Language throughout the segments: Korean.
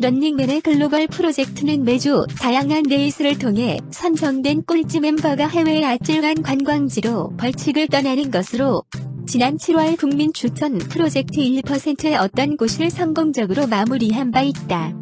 런닝맨의 글로벌 프로젝트는 매주 다양한 레이스를 통해 선정된 꼴찌 멤버가 해외 아찔한 관광지로 벌칙을 떠나는 것으로 지난 7월 국민 추천 프로젝트 1%의 어떤 곳을 성공적으로 마무리한 바 있다.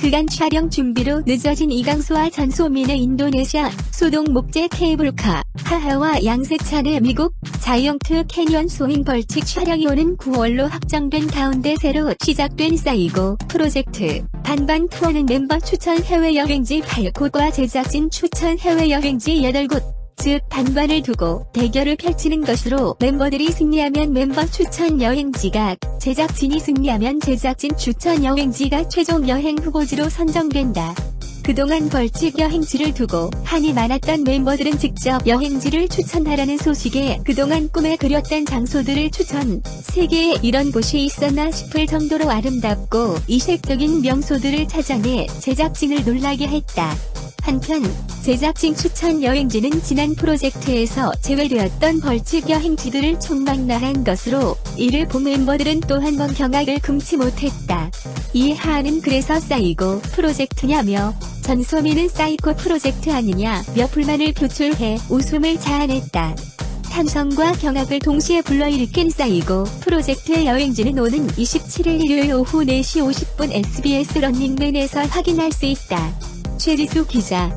그간 촬영 준비로 늦어진 이강수와 전소민의 인도네시아 소동 목재 케이블카 하하와 양세찬의 미국 자이언트 캐니언 소행 벌칙 촬영이 오는 9월로 확정된 가운데 새로 시작된 사이고 프로젝트 반반 투어는 멤버 추천 해외여행지 8곳과 제작진 추천 해외여행지 8곳 즉 반반을 두고 대결을 펼치는 것으로 멤버들이 승리하면 멤버 추천 여행지가 제작진이 승리하면 제작진 추천 여행지가 최종 여행 후보지로 선정된다. 그동안 벌칙 여행지를 두고 한이 많았던 멤버들은 직접 여행지를 추천하라는 소식에 그동안 꿈에 그렸던 장소들을 추천, 세계에 이런 곳이 있었나 싶을 정도로 아름답고 이색적인 명소들을 찾아내 제작진을 놀라게 했다. 한편 제작진 추천 여행지는 지난 프로젝트에서 제외되었던 벌칙 여행지들을 총망라한 것으로 이를 본 멤버들은 또 한 번 경악을 금치 못했다. 이 하는 그래서 쌓이고 프로젝트냐며 전소민은 사이코 프로젝트 아니냐 몇 불만을 표출해 웃음을 자아냈다. 탄성과 경악을 동시에 불러일으킨 사이고 프로젝트의 여행지는 오는 27일 일요일 오후 4시 50분 SBS 런닝맨에서 확인할 수 있다. 최리수 기자